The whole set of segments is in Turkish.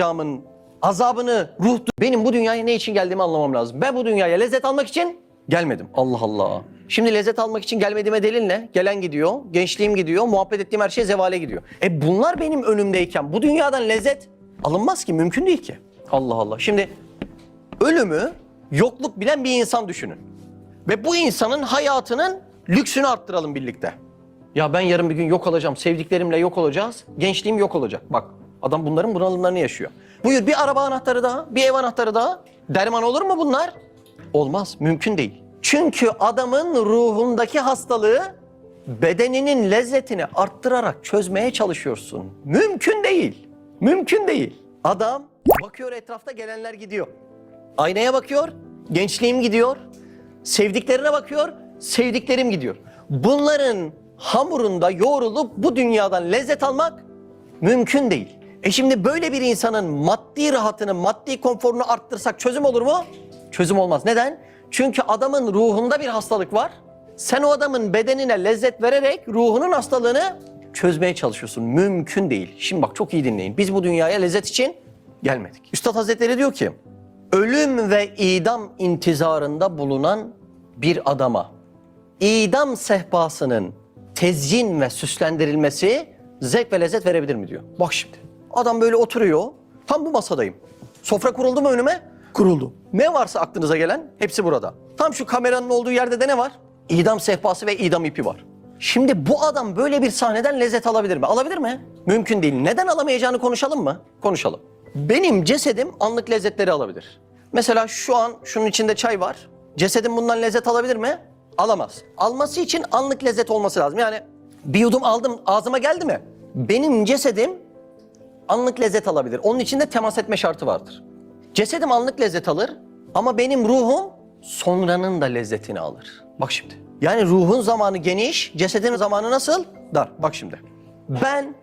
camın azabını, ruh... Benim bu dünyaya ne için geldiğimi anlamam lazım. Ben bu dünyaya lezzet almak için gelmedim. Allah Allah. Şimdi lezzet almak için gelmediğime delil ne? Gelen gidiyor, gençliğim gidiyor, muhabbet ettiğim her şey zevale gidiyor. E bunlar benim önümdeyken bu dünyadan lezzet alınmaz ki, mümkün değil ki. Allah Allah. Şimdi ölümü yokluk bilen bir insan düşünün. Ve bu insanın hayatının lüksünü arttıralım birlikte. Ya ben yarın bir gün yok olacağım, sevdiklerimle yok olacağız, gençliğim yok olacak. Bak adam bunların bunalımlarını yaşıyor. Buyur bir araba anahtarı daha, bir ev anahtarı daha. Derman olur mu bunlar? Olmaz, mümkün değil. Çünkü adamın ruhundaki hastalığı bedeninin lezzetini arttırarak çözmeye çalışıyorsun. Mümkün değil. Mümkün değil. Adam bakıyor etrafta gelenler gidiyor. Aynaya bakıyor, gençliğim gidiyor. Sevdiklerine bakıyor, sevdiklerim gidiyor. Bunların hamurunda yoğrulup bu dünyadan lezzet almak mümkün değil. E şimdi böyle bir insanın maddi rahatını, maddi konforunu arttırsak çözüm olur mu? Çözüm olmaz. Neden? Çünkü adamın ruhunda bir hastalık var. Sen o adamın bedenine lezzet vererek ruhunun hastalığını çözmeye çalışıyorsun. Mümkün değil. Şimdi bak çok iyi dinleyin. Biz bu dünyaya lezzet için gelmedik. Üstad Hazretleri diyor ki, ölüm ve idam intizarında bulunan bir adama idam sehpasının tezyin ve süslendirilmesi zevk ve lezzet verebilir mi diyor. Bak şimdi adam böyle oturuyor. Tam bu masadayım. Sofra kuruldu mu önüme? Kuruldu. Ne varsa aklınıza gelen hepsi burada. Tam şu kameranın olduğu yerde de ne var? İdam sehpası ve idam ipi var. Şimdi bu adam böyle bir sahneden lezzet alabilir mi? Alabilir mi? Mümkün değil. Neden alamayacağını konuşalım mı? Konuşalım. Benim cesedim anlık lezzetleri alabilir. Mesela şu an şunun içinde çay var. Cesedim bundan lezzet alabilir mi? Alamaz. Alması için anlık lezzet olması lazım. Yani bir yudum aldım ağzıma geldi mi? Benim cesedim anlık lezzet alabilir. Onun için de temas etme şartı vardır. Cesedim anlık lezzet alır ama benim ruhum sonranın da lezzetini alır. Bak şimdi. Yani ruhun zamanı geniş, cesedin zamanı nasıl? Dar. Bak şimdi. Ben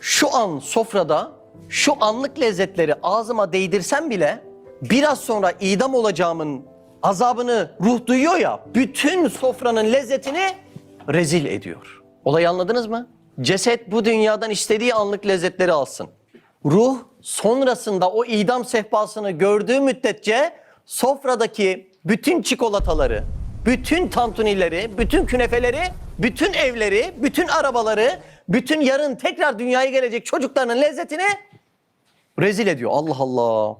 şu an sofrada şu anlık lezzetleri ağzıma değdirsem bile biraz sonra idam olacağımın azabını ruh duyuyor ya bütün sofranın lezzetini rezil ediyor. Olayı anladınız mı? Ceset bu dünyadan istediği anlık lezzetleri alsın. Ruh sonrasında o idam sehpasını gördüğü müddetçe sofradaki bütün çikolataları, bütün tantunileri, bütün künefeleri, bütün evleri, bütün arabaları, bütün yarın tekrar dünyaya gelecek çocuklarının lezzetini rezil ediyor. Allah Allah.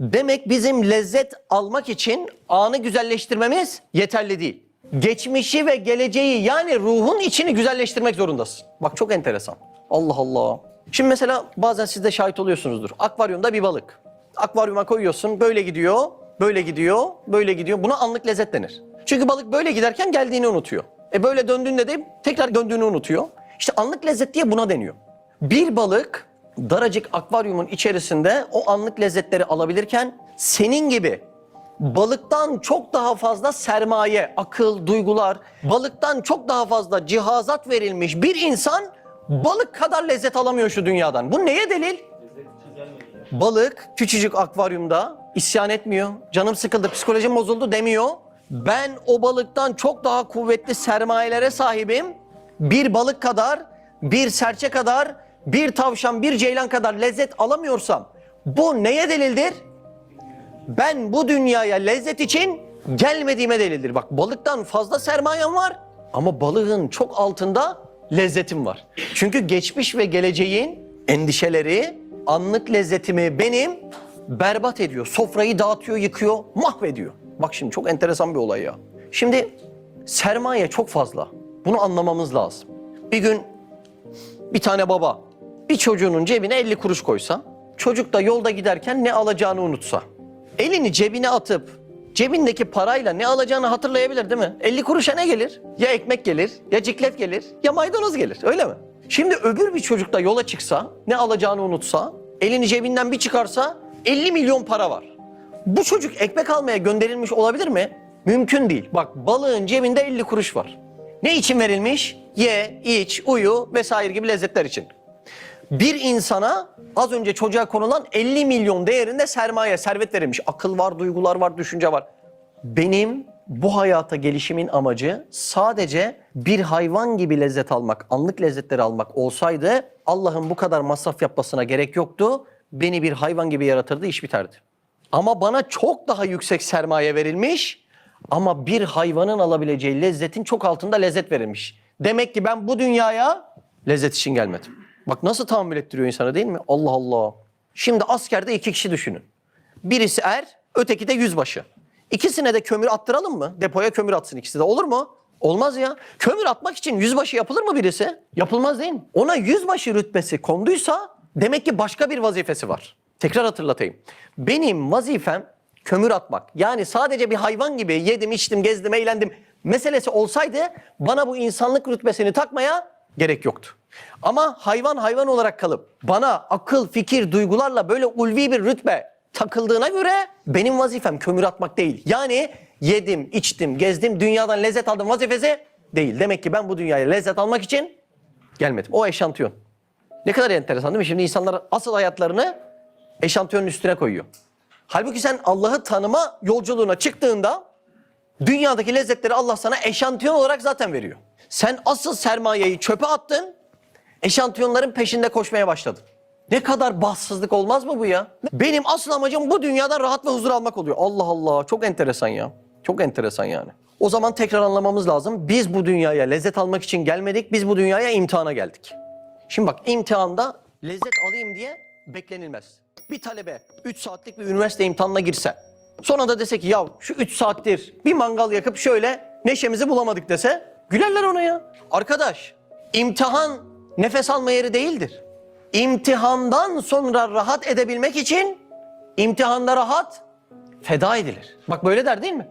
Demek bizim lezzet almak için anı güzelleştirmemiz yeterli değil. Geçmişi ve geleceği yani ruhun içini güzelleştirmek zorundasın. Bak çok enteresan. Allah Allah. Şimdi mesela bazen siz de şahit oluyorsunuzdur. Akvaryumda bir balık. Akvaryuma koyuyorsun böyle gidiyor, böyle gidiyor, böyle gidiyor. Buna anlık lezzet denir. Çünkü balık böyle giderken geldiğini unutuyor. E böyle döndüğünde de tekrar döndüğünü unutuyor. İşte anlık lezzet diye buna deniyor. Bir balık daracık akvaryumun içerisinde o anlık lezzetleri alabilirken senin gibi balıktan çok daha fazla sermaye, akıl, duygular, balıktan çok daha fazla cihazat verilmiş bir insan balık kadar lezzet alamıyor şu dünyadan. Bu neye delil? Balık küçücük akvaryumda isyan etmiyor. Canım sıkıldı, psikolojim bozuldu demiyor. Ben o balıktan çok daha kuvvetli sermayelere sahibim. Bir balık kadar, bir serçe kadar, bir tavşan, bir ceylan kadar lezzet alamıyorsam bu neye delildir? Ben bu dünyaya lezzet için gelmediğime delildir. Bak balıktan fazla sermayem var ama balığın çok altında lezzetim var. Çünkü geçmiş ve geleceğin endişeleri anlık lezzetimi benim berbat ediyor. Sofrayı dağıtıyor, yıkıyor, mahvediyor. Bak şimdi çok enteresan bir olay ya. Şimdi sermaye çok fazla. Bunu anlamamız lazım. Bir gün bir tane baba bir çocuğunun cebine 50 kuruş koysa, çocuk da yolda giderken ne alacağını unutsa, elini cebine atıp cebindeki parayla ne alacağını hatırlayabilir değil mi? 50 kuruşa ne gelir? Ya ekmek gelir, ya ciklet gelir, ya maydanoz gelir öyle mi? Şimdi öbür bir çocuk da yola çıksa, ne alacağını unutsa, elini cebinden bir çıkarsa 50 milyon para var. Bu çocuk ekmek almaya gönderilmiş olabilir mi? Mümkün değil. Bak balığın cebinde 50 kuruş var. Ne için verilmiş? Ye, iç, uyu vesaire gibi lezzetler için. Bir insana az önce çocuğa konulan 50 milyon değerinde sermaye, servet verilmiş. Akıl var, duygular var, düşünce var. Benim bu hayata gelişimin amacı sadece bir hayvan gibi lezzet almak, anlık lezzetleri almak olsaydı Allah'ın bu kadar masraf yapmasına gerek yoktu. beni bir hayvan gibi yaratırdı iş biterdi. Ama bana çok daha yüksek sermaye verilmiş ama bir hayvanın alabileceği lezzetin çok altında lezzet verilmiş. Demek ki ben bu dünyaya lezzet için gelmedim. Bak nasıl tahammül ettiriyor insana değil mi? Allah Allah. Şimdi askerde iki kişi düşünün. Birisi er, öteki de yüzbaşı. İkisine de kömür attıralım mı? Depoya kömür atsın ikisi de. Olur mu? Olmaz ya. Kömür atmak için yüzbaşı yapılır mı birisi? Yapılmaz değil mi? Ona yüzbaşı rütbesi konduysa demek ki başka bir vazifesi var. Tekrar hatırlatayım. Benim vazifem kömür atmak. Yani sadece bir hayvan gibi yedim, içtim, gezdim, eğlendim meselesi olsaydı bana bu insanlık rütbesini takmaya gerek yoktu. Ama hayvan hayvan olarak kalıp bana akıl, fikir, duygularla böyle ulvi bir rütbe takıldığına göre benim vazifem kömür atmak değil. Yani yedim, içtim, gezdim, dünyadan lezzet aldım vazifesi değil. Demek ki ben bu dünyaya lezzet almak için gelmedim. O eşantiyon. Ne kadar enteresan değil mi? Şimdi insanlar asıl hayatlarını eşantiyonun üstüne koyuyor. Halbuki sen Allah'ı tanıma yolculuğuna çıktığında dünyadaki lezzetleri Allah sana eşantiyon olarak zaten veriyor. Sen asıl sermayeyi çöpe attın, eşantiyonların peşinde koşmaya başladın. Ne kadar bahtsızlık olmaz mı bu ya? Benim asıl amacım bu dünyadan rahat ve huzur almak oluyor. Allah Allah çok enteresan ya. Çok enteresan yani. O zaman tekrar anlamamız lazım. Biz bu dünyaya lezzet almak için gelmedik. Biz bu dünyaya imtihana geldik. Şimdi bak imtihanda lezzet alayım diye beklenilmez. Bir talebe 3 saatlik bir üniversite imtihanına girse sonra da dese ki ya şu 3 saattir bir mangal yakıp şöyle neşemizi bulamadık dese gülerler ona ya. Arkadaş imtihan nefes alma yeri değildir. İmtihandan sonra rahat edebilmek için imtihanda rahat feda edilir. Bak böyle der değil mi?